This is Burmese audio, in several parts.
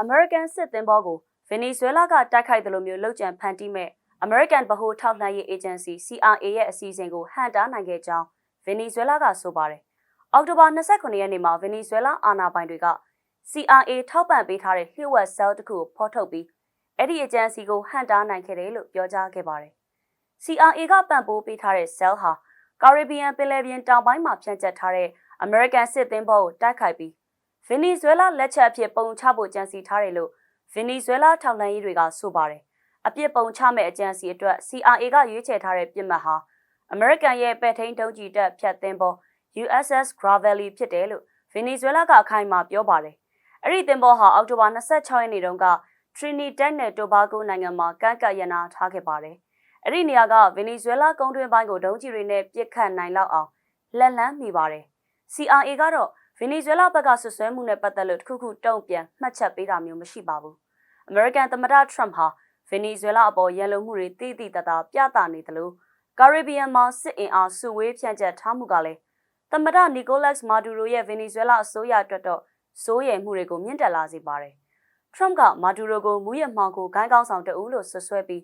အမေရိကန်စစ်သင်္ဘောကိုဗင်နီဇွဲလားကတိုက်ခိုက်တယ်လို့မျိုးလောက်ကျန်ဖန်တီးမဲ့အမေရိကန်ဗဟိုထောက်လှမ်းရေးအေဂျင်စီ CIA ရဲ့အစီအစဉ်ကိုဟန်တားနိုင်ခဲ့ကြောင်းဗင်နီဇွဲလားကဆိုပါတယ်။အောက်တိုဘာ29ရက်နေ့မှာဗင်နီဇွဲလားအာဏာပိုင်တွေက CIA ထောက်ပံ့ပေးထားတဲ့လျှို့ဝှက်ဆဲလ်တစ်ခုကိုဖော်ထုတ်ပြီးအဲ့ဒီအေဂျင်စီကိုဟန်တားနိုင်ခဲ့တယ်လို့ပြောကြားခဲ့ပါတယ်။ CIA ကပံ့ပိုးပေးထားတဲ့ဆဲလ်ဟာကာရစ်ဘီယံပင်လယ်ပြင်တောင်ပိုင်းမှာဖြန့်ကျက်ထားတဲ့အမေရိကန်စစ်သင်္ဘောကိုတိုက်ခိုက်ပြီး ဗင်နီဇွဲလားလက်ချက်အဖြစ်ပုံချဖို့ကြံစီထားတယ်လို့ဗင်နီဇွဲလားထောက်လှမ်းရေးတွေကဆိုပါတယ်။အပြစ်ပုံချမဲ့အကြံစီအတွက် CIA ကရွေးချယ်ထားတဲ့ပြစ်မှတ်ဟာအမေရိကန်ရဲ့ပဲ့ထိန်တုံးကြီးတပ်ဖြတ်သင်းပေါ် USS Gravely ဖြစ်တယ်လို့ဗင်နီဇွဲလားကအခိုင်အမာပြောပါတယ်။အဲ့ဒီသင်းပေါ်ဟာအောက်တိုဘာ26ရက်နေ့တုန်းက Trinidad နဲ့ Tobago နိုင်ငံမှာကန့်ကတ်ရနာထားခဲ့ပါတယ်။အဲ့ဒီနေရာကဗင်နီဇွဲလားကုန်းတွင်းပိုင်းကိုဒုံးကျည်တွေနဲ့ပစ်ခတ်နိုင်လောက်အောင်လက်လန်းမိပါတယ်။ CIA ကတော့ ဗင်နီဇွဲလားဘက်ကဆွဆွဲမှုနဲ့ပတ်သက်လို့တခုခုတုံ့ပြန်မှတ်ချက်ပေးတာမျိုးမရှိပါဘူး။ American သမ္မတ Trump ဟာဗင်နီဇွဲလားအပေါ်ရန်လိုမှုတွေတိတိတသားပြသနေတယ်လို့ကာရစ်ဘီယံမှာစစ်အင်အားစုဝေးဖြန့်ကျက်ထားမှုကလည်းသမ္မတနီကိုလတ်မာဒူရိုရဲ့ဗင်နီဇွဲလားအစိုးရအတွက်တော့စိုးရိမ်မှုတွေကိုမြင့်တက်လာစေပါတယ်။ Trump ကမာဒူရိုကိုမူရမှောင်ကိုဂိုင်းကောင်းဆောင်တအူးလို့ဆွဆွဲပြီး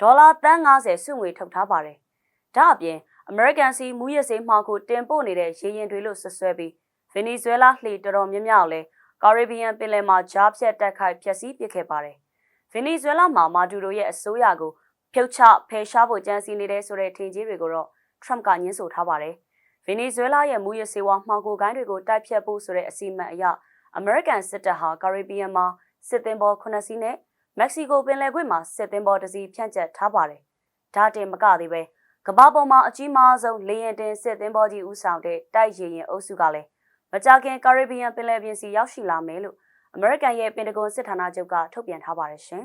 ဒေါ်လာတန်း90စုငွေထုတ်ထားပါတယ်။ဒါအပြင် American စီမူရစေးမှောင်ကိုတင်ပို့နေတဲ့ရေရင်တွေလို့ဆွဆွဲပြီး ဗင်နီဇွဲလားလှေတော်တော်များများကိုလည်းကာရစ်ဘီယံပင်လယ်မှာဂျားဖြတ်တက်ခိုက်ဖျက်ဆီးပစ်ခဲ့ပါတယ်။ဗင်နီဇွဲလားမှာမာဒူရိုရဲ့အစိုးရကိုဖြုတ်ချဖယ်ရှားဖို့ကြံစည်နေတဲ့ဆိုတဲ့ထင်ကြီးတွေကိုတော့ Trump ကညှင်းဆိုထားပါတယ်။ဗင်နီဇွဲလားရဲ့မူရစေဝါမှောင်ကိုကိုင်းတွေကိုတိုက်ဖြတ်ဖို့ဆိုတဲ့အစီအမံအရ American စစ်တပ်ဟာကာရစ်ဘီယံမှာစစ်သင်္ဘော9စီးနဲ့မက္ကဆီကိုပင်လယ်ကွေ့မှာစစ်သင်္ဘောတစ်စီးဖြန့်ကျက်ထားပါတယ်။ဒါတင်မကသေးပဲကမ္ဘာပေါ်မှာအကြီးမားဆုံးလေယာဉ်တင်စစ်သင်္ဘောကြီးဦးဆောင်တဲ့တိုက်ရေရင်အုပ်စုကလည်း မကြာခင်ကာရစ်ဘီယံပင်လယ်ပြင်စီရောက်ရှိလာမယ်လို့အမေရိကန်ရဲ့ပင်တဂွန်စစ်ဌာနချုပ်ကထုတ်ပြန်ထားပါတယ်ရှင်